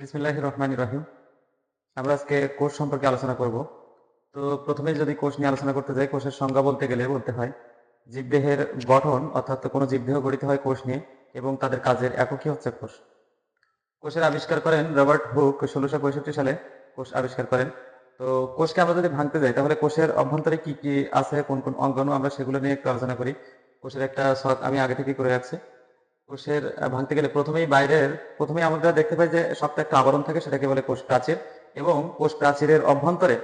বিসমিল্লাহ রহমান রহিম। আমরা আজকে কোষ সম্পর্কে আলোচনা করব। তো প্রথমে যদি কোষ নিয়ে আলোচনা করতে যাই, কোষের সংজ্ঞা বলতে গেলে বলতে হয়, জীবদেহের গঠন অর্থাৎ কোনো জীবদেহ গঠিত হয় কোষ নিয়ে এবং তাদের কাজের এককই হচ্ছে কোষ। কোষের আবিষ্কার করেন রবার্ট হুক ষোলোশো পঁয়ষট্টি সালে কোষ আবিষ্কার করেন। তো কোষকে আমরা যদি ভাঙতে যাই, তাহলে কোষের অভ্যন্তরে কি কি আছে, কোন কোন অঙ্গাণু আমরা সেগুলো নিয়ে একটু আলোচনা করি। কোষের একটা শখ আমি আগে থেকে করে রাখছি। কোষের ভাঙতে গেলে প্রথমেই বাইরের, প্রথমেই আমরা দেখতে পাই যে শক্ত একটা আবরণ থাকে, সেটাকে বলে কোষ প্রাচীর এবং কোষ প্রাচীরের অভ্যন্তরে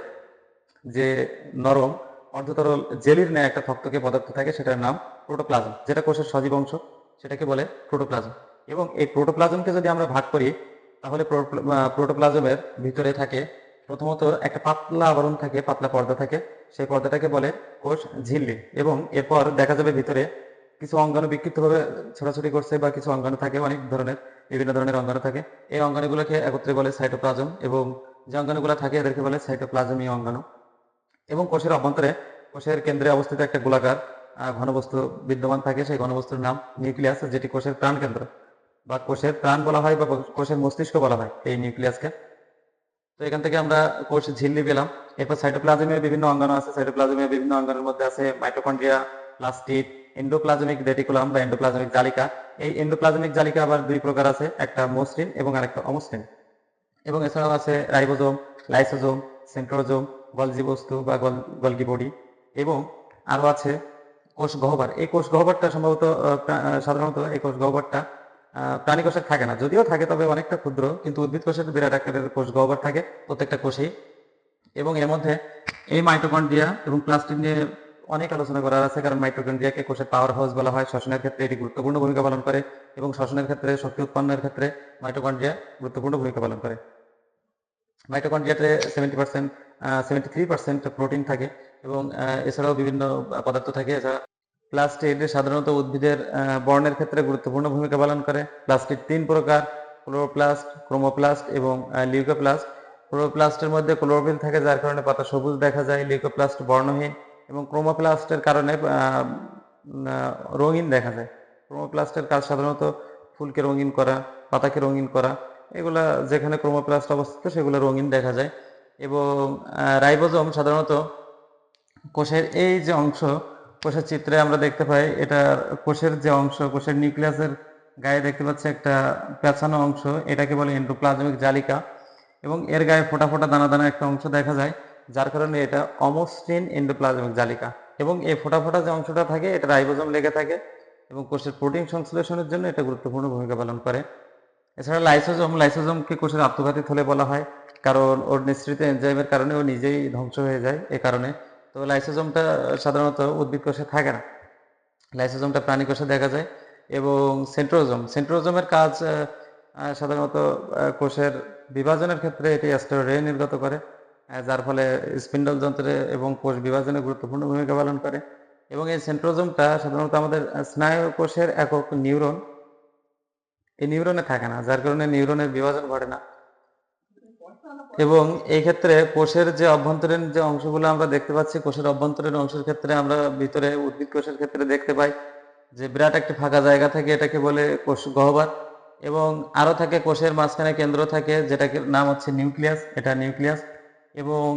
যে নরম, অর্ধতরল জেলির ন্যায় একটা থকথকে পদার্থ থাকে, সেটার নাম প্রোটোপ্লাজম, যেটা কোষের সজীব অংশ, সেটাকে বলে প্রোটোপ্লাজম। এবং এই প্রোটোপ্লাজমকে যদি আমরা ভাগ করি, তাহলে প্রোটো- প্রোটোপ্লাজমের ভিতরে থাকে প্রথমত একটা পাতলা আবরণ থাকে, পাতলা পর্দা থাকে, সেই পর্দাটাকে বলে কোষ ঝিল্লি এবং এরপর দেখা যাবে ভিতরে কিছু অঙ্গাণু বিক্ষিপ্তভাবে ছোটাছুটি করছে বা কিছু অঙ্গাণু থাকে, অনেক ধরনের, বিভিন্ন ধরনের অঙ্গাণু থাকে। এই অঙ্গাণুগুলোকে একত্রে বলে সাইটোপ্লাজম এবং যে অঙ্গাণুগুলো থাকে এদেরকে বলে সাইটোপ্লাজমীয় অঙ্গাণু। এবং কোষের অভ্যন্তরে, কোষের কেন্দ্রে অবস্থিত একটা গোলাকার ঘনবস্তু বিদ্যমান থাকে, সেই ঘনবস্তুর নাম নিউক্লিয়াস, যেটি কোষের প্রাণ কেন্দ্র বা কোষের প্রাণ বলা হয় বা কোষের মস্তিষ্ক বলা হয় এই নিউক্লিয়াসকে। তো এখান থেকে আমরা কোষ ঝিল্লি পেলাম। এরপর সাইটোপ্লাজমের বিভিন্ন অঙ্গাণু আছে সাইটোপ্লাজমের বিভিন্ন অঙ্গাণুর মধ্যে আছে মাইটোকন্ড্রিয়া, প্লাস্টিড এন্ডোপ্লাজমিক রেটিকুলাম বা এন্ডোপ্লাজমিক জালিকা। এই এন্ডোপ্লাজমিক জালিকা আবার দুই প্রকার আছে, একটা মসৃণ এবং আরেকটা অমসৃণ। এবং এছাড়াও আছে রাইবোজোম, লাইসোজোম, সেন্ট্রোজোম গলজি বস্তু বা গল- গলগি বডি। এবং আরও আছে কোষ গহ্বর। এই কোষ গহ্বরটা সম্ভবত সাধারণত এই কোষ গহ্বরটা প্রাণী কোষের থাকে না। যদিও থাকে, তবে অনেকটা ক্ষুদ্র, কিন্তু উদ্ভিদ কোষের বিরাট আকারের কোষ গহ্বর থাকে প্রত্যেকটা কোষেই। এবং এর মধ্যে এই মাইটোকন্ড্রিয়া এবং প্লাস্টিক নিয়ে অনেক আলোচনা করার আছে, কারণ মাইটোকন্ড্রিয়াকে কোষের পাওয়ার হাউস বলা হয়। শ্বসনের ক্ষেত্রে এটি গুরুত্বপূর্ণ ভূমিকা পালন করে এবং শ্বসনের ক্ষেত্রে, শক্তি উৎপন্নের ক্ষেত্রে মাইটোকন্ড্রিয়া গুরুত্বপূর্ণ ভূমিকা পালন করে। মাইটোকন্ড্রিয়াতে seventy percent seventy three percent protein থাকে এবং এছাড়াও বিভিন্ন পদার্থ থাকে এছাড়া প্লাস্টিড সাধারণত উদ্ভিদের বর্ণের ক্ষেত্রে গুরুত্বপূর্ণ ভূমিকা পালন করে। প্লাস্টিড তিন প্রকার ক্লোরোপ্লাস্ট ক্রোমোপ্লাস্ট এবং লিউকোপ্লাস্ট ক্লোরোপ্লাস্টের মধ্যে ক্লোরোফিল থাকে, যার কারণে পাতা সবুজ দেখা যায়। লিউকোপ্লাস্ট বর্ণহীন। এবং ক্রোমোপ্লাস্টের কারণে রঙিন দেখা যায়। ক্রোমোপ্লাস্টের কাজ সাধারণত ফুলকে রঙিন করা, পাতাকে রঙিন করা, এগুলা যেখানে ক্রোমোপ্লাস্ট অবস্থিত সেগুলো রঙিন দেখা যায়। এবং রাইবোজোম সাধারণত কোষের এই যে অংশ, কোষের চিত্রে আমরা দেখতে পাই এটা কোষের যে অংশ, কোষের নিউক্লিয়াসের গায়ে দেখতে পাচ্ছি একটা পেঁচানো অংশ, এটাকে বলে এন্ডোপ্লাজমিক জালিকা। এবং এর গায়ে ফোটা ফোটা দানা দানা একটা অংশ দেখা যায়। যার কারণে এটা অমসৃণ এন্ডোপ্লাজমিক জালিকা এবং এই ফোটা ফোটা যে অংশটা থাকে, এটা রাইবোজোম লেগে থাকে এবং কোষের প্রোটিন সংশ্লেষণের জন্য এটা গুরুত্বপূর্ণ ভূমিকা পালন করে। এছাড়া লাইসোজোম, লাইসোজোমকে কোষের আত্মঘাতী থলে বলা হয় কারণ ওর নিঃসৃত এনজাইমের কারণে ও নিজেই ধ্বংস হয়ে যায় এ কারণে। তো লাইসোজোমটা সাধারণত উদ্ভিদ কোষে থাকে না। লাইসোজোমটা প্রাণী কোষে দেখা যায় এবং সেন্ট্রোজোম, সেন্ট্রোজোমের কাজ সাধারণত কোষের বিভাজনের ক্ষেত্রে এটি অ্যাস্টেরয়ে নির্গত করে। যার ফলে স্পিন্ডল যন্ত্রে এবং কোষ বিভাজনে গুরুত্বপূর্ণ ভূমিকা পালন করে। এবং এই সেন্ট্রোজোমটা সাধারণত আমাদের স্নায়ু কোষের একক নিউরন। এই নিউরনে থাকে না, যার কারণে নিউরনের বিভাজন ঘটে না। এবং এই ক্ষেত্রে কোষের যে অভ্যন্তরীণ যে অংশগুলো আমরা দেখতে পাচ্ছি, কোষের অভ্যন্তরীণ অংশের ক্ষেত্রে আমরা ভিতরে উদ্ভিদ কোষের ক্ষেত্রে দেখতে পাই যে বিরাট একটি ফাঁকা জায়গা থাকে, এটাকে বলে কোষ গহ্বর। এবং আরও থাকে কোষের মাঝখানে কেন্দ্র থাকে, যেটাকে নাম হচ্ছে নিউক্লিয়াস। এটা নিউক্লিয়াস। এবং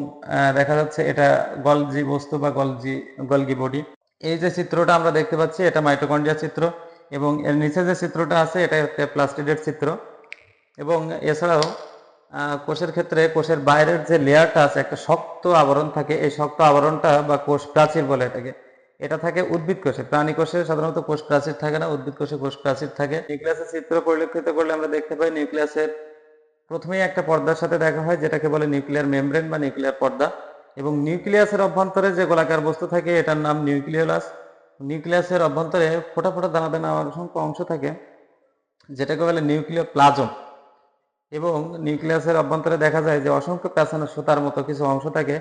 দেখা যাচ্ছে এটা গলজি বস্তু বা গলজি, গলগি বডি এই যে চিত্রটা আমরা দেখতে পাচ্ছি, এটা মাইটোকন্ড্রিয়া চিত্র এবং এর নিচে যে চিত্রটা আছে এটা হচ্ছে প্লাস্টিডের চিত্র এবং এছাড়াও কোষের ক্ষেত্রে কোষের বাইরের যে লেয়ারটা আছে, একটা শক্ত আবরণ থাকে। এই শক্ত আবরণটা বা কোষ প্রাচীর বলে এটাকে। এটা থাকে উদ্ভিদ কোষে। প্রাণী কোষে সাধারণত কোষ প্রাচীর থাকে না, উদ্ভিদ কোষে কোষ প্রাচীর থাকে। নিউক্লিয়াসের চিত্র পরিলক্ষিত করলে আমরা দেখতে পাই, নিউক্লিয়াসের প্রথমেই একটা পর্দার সাথে দেখা হয়, যেটাকে বলে নিউক্লিয়ার মেমব্রেন বা নিউক্লিয়ার পর্দা। এবং নিউক্লিয়াসের অভ্যন্তরে যে গোলাকার বস্তু থাকে, এটার নাম নিউক্লিওলাস। নিউক্লিয়াসের অভ্যন্তরে ফোটা ফোটা দানা দানা অসংখ্য অংশ থাকে, যেটাকে বলে নিউক্লিয় প্লাজম এবং নিউক্লিয়াসের অভ্যন্তরে দেখা যায় যে অসংখ্য প্যাঁচানো সুতার মতো কিছু অংশ থাকে,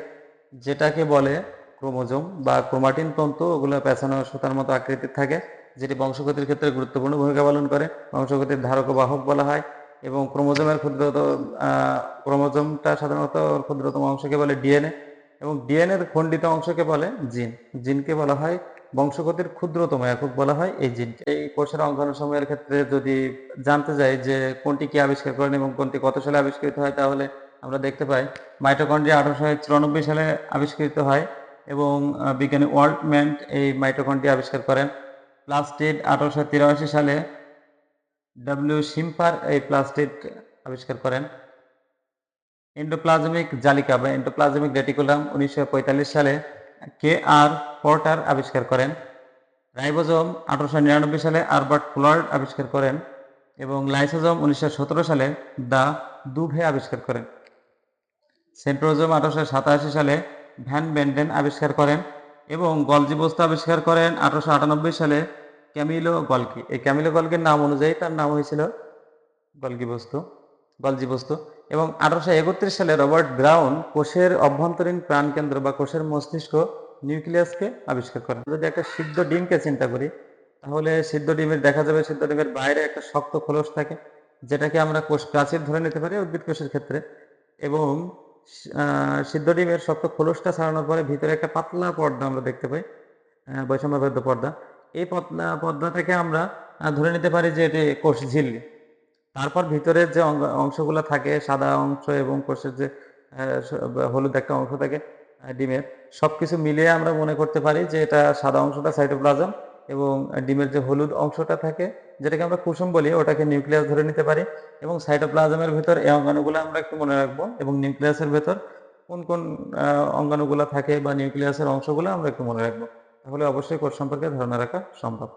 যেটাকে বলে ক্রোমোজোম বা ক্রোমাটিন তন্তু। ওগুলো পেঁচানো সুতার মতো আকৃতির থাকে, যেটি বংশগতির ক্ষেত্রে গুরুত্বপূর্ণ ভূমিকা পালন করে। বংশগতির ধারক বাহক বলা হয়। এবং ক্রোমোজোমের ক্ষুদ্রতম আহ, ক্রোমোজোমটা সাধারণত ক্ষুদ্রতম অংশকে বলে ডিএনএ এবং ডিএনএর খণ্ডিত অংশকে বলে জিন। জিনকে বলা হয় বংশগতির ক্ষুদ্রতম একক বলা হয় এই জিন। এই কোর্সের কোষের অঙ্গাণুসমূহের ক্ষেত্রে যদি জানতে যাই যে কোনটি কি আবিষ্কার করেন এবং কোনটি কত সালে আবিষ্কৃত হয় তাহলে আমরা দেখতে পাই মাইটোকন্ড্রিয়া আঠারোশো চুরানব্বই সালে আবিষ্কৃত হয় এবং বিজ্ঞানী ওয়ার্ল্ডম্যান এই মাইটোকন্ড্রিয়া আবিষ্কার করেন। প্লাস্টিড আঠারোশো তিরাশি সালে ডাব্লিউ শিম্পার এই প্লাস্টিক আবিষ্কার করেন। এন্ডোপ্লাজমিক জালিকা বা এন্ডোপ্লাজমিক রেটিকুলাম উনিশশো পঁয়তাল্লিশ সালে কে আর পর্টার আবিষ্কার করেন। রাইবোজোম আঠারোশো নিরানব্বই সালে আরবার্ট ফ্লয়েড আবিষ্কার করেন এবং লাইসোজোম উনিশশো সালে দা দুভে আবিষ্কার করেন। সেন্ট্রোজোম আঠারোশো সাতাশি সালে ভ্যান বেন্ডেন আবিষ্কার করেন এবং গলজি বস্তু আবিষ্কার করেন আঠারোশো আটানব্বই সালে ক্যামিলো গলকি। এই ক্যামিলো গলকির নাম অনুযায়ী তার নাম হয়েছিল গলগি বস্তু, গলজি বস্তু। এবং আঠারোশো একত্রিশ সালে রবার্ট ব্রাউন কোষের অভ্যন্তরীণ প্রাণকেন্দ্র বা কোষের মস্তিষ্ক নিউক্লিয়াসকে আবিষ্কার করেন। যদি একটা সিদ্ধ ডিমকে চিন্তা করি, তাহলে সিদ্ধ ডিমের দেখা যাবে সিদ্ধ ডিমের বাইরে একটা শক্ত খোলস থাকে, যেটাকে আমরা কোষ প্রাচীর ধরে নিতে পারি উদ্ভিদ কোষের ক্ষেত্রে। এবং সিদ্ধ ডিমের শক্ত খোলসটা ছাড়ানোর পরে ভিতরে একটা পাতলা পর্দা আমরা দেখতে পাই বৈষম্যবদ্ধ পর্দা। এই পদ্মা থেকে আমরা ধরে নিতে পারি যে এটি কোষ ঝিল্লি। তারপর ভিতরের যে অংশগুলো থাকে, সাদা অংশ এবং কোষের যে হলুদ একটা অংশ থাকে ডিমের, সবকিছু মিলিয়ে আমরা মনে করতে পারি যে এটা সাদা অংশটা সাইটোপ্লাজম এবং ডিমের যে হলুদ অংশটা থাকে, যেটাকে আমরা কুসুম বলি, ওটাকে নিউক্লিয়াস ধরে নিতে পারি এবং সাইটোপ্লাজমের ভেতর এই অঙ্গাণুগুলো আমরা একটু মনে রাখব এবং নিউক্লিয়াসের ভেতর কোন কোন অঙ্গাণুগুলো থাকে বা নিউক্লিয়াসের অংশগুলো আমরা একটু মনে রাখব। তাহলে অবশ্যই কোর্স সম্পর্কে ধারণা রাখা সম্ভব।